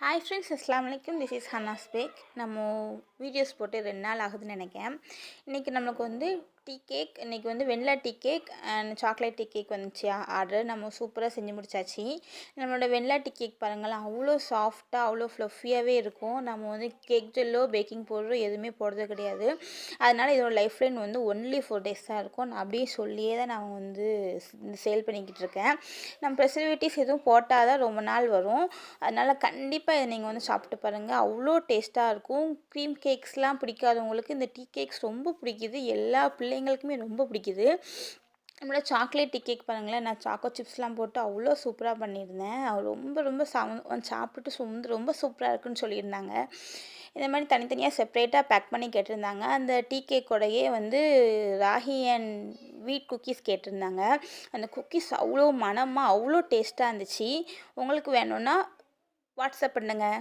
Hi friends அஸ்லாம் வலைக்கும் this is Hanna's bake நம்ம வீடியோஸ் போட்டு ரெண்டு நாள் ஆகுதுன்னு நினைக்கிறேன். இன்றைக்கி நம்மளுக்கு வந்து டீ கேக் இன்றைக்கி வந்து vanilla tea cake and chocolate tea cake வந்துச்சு. ஆர்டர் நம்ம சூப்பராக செஞ்சு முடிச்சாச்சு. நம்மளோட வெண்ணிலா டீ கேக் பாருங்களேன் அவ்வளோ சாஃப்டாக அவ்வளோ ஃப்ளஃபியாகவே இருக்கும். நம்ம வந்து கேக் ஜெல்லோ பேக்கிங் பவுடரோ எதுவுமே போடுறது கிடையாது. அதனால் இதோட லைஃப் லைன் வந்து ஒன்லி ஃபோர் டேஸ் தான் இருக்கும். நான் அப்படியே சொல்லியே தான் நான் வந்து சேல் பண்ணிக்கிட்டு இருக்கேன். நம்ம ப்ரெசர்வேட்டிவ்ஸ் எதுவும் போட்டால் தான் ரொம்ப நாள் வரும். அதனால் கண்டிப்பாக இதை நீங்கள் வந்து சாப்பிட்டு பாருங்கள் அவ்வளோ டேஸ்ட்டாக இருக்கும். க்ரீம் கேக்ஸ்லாம் பிடிக்காதவங்களுக்கு இந்த டீ கேக்ஸ் ரொம்ப பிடிக்குது. எல்லா பிள்ளைங்களுக்குமே ரொம்ப பிடிக்குது. நம்மளோட சாக்லேட் டீ கேக் பாருங்களேன் நான் சாக்கோ சிப்ஸ்லாம் போட்டு அவ்வளோ சூப்பராக பண்ணியிருந்தேன். ரொம்ப ரொம்ப சம சாப்பிட்டு சுந்து ரொம்ப சூப்பராக இருக்குன்னு சொல்லியிருந்தாங்க. இந்த மாதிரி தனித்தனியாக செப்ரேட்டாக பேக் பண்ணி கேட்டிருந்தாங்க. அந்த டீ கேக்கோடையே வந்து ராகி அண்ட் வீட் குக்கீஸ் கேட்டிருந்தாங்க. அந்த குக்கீஸ் அவ்வளோ மனமாக அவ்வளோ டேஸ்ட்டாக இருந்துச்சு. உங்களுக்கு வேணும்னா வாட்ஸ்அப் பண்ணுங்கள்